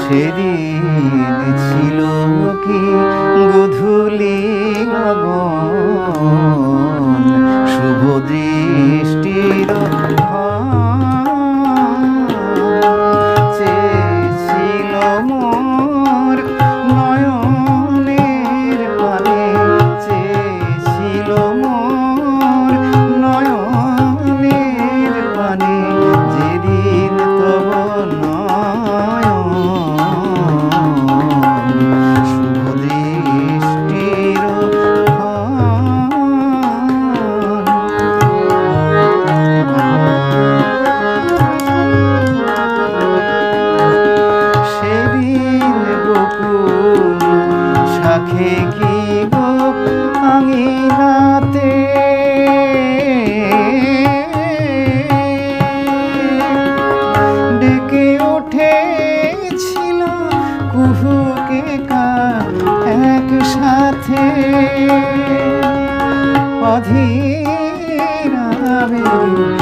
সেদিন গো আঙিনাতে ডেকে উঠেছিল কুহুকে একসাথে। অধীরাবে ভুলে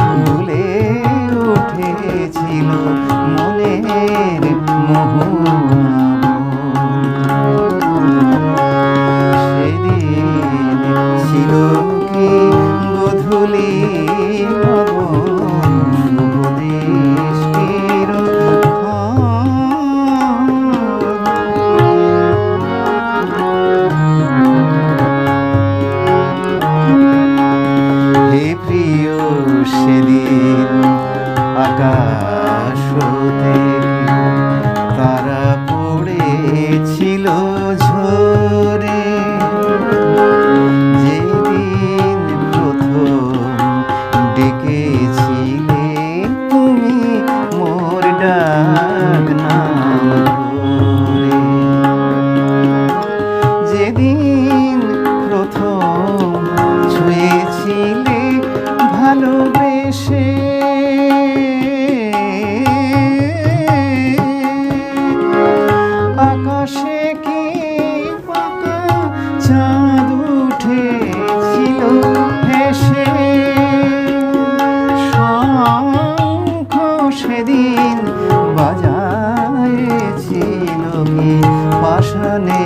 প্রিয় সেদিন আকাশ হতে ভালোবেসে আকাশে কি পাকা চাঁদ উঠেছিল? হেসে শঙ্খ সেদিন বাজায়েছিল কি? পাশানে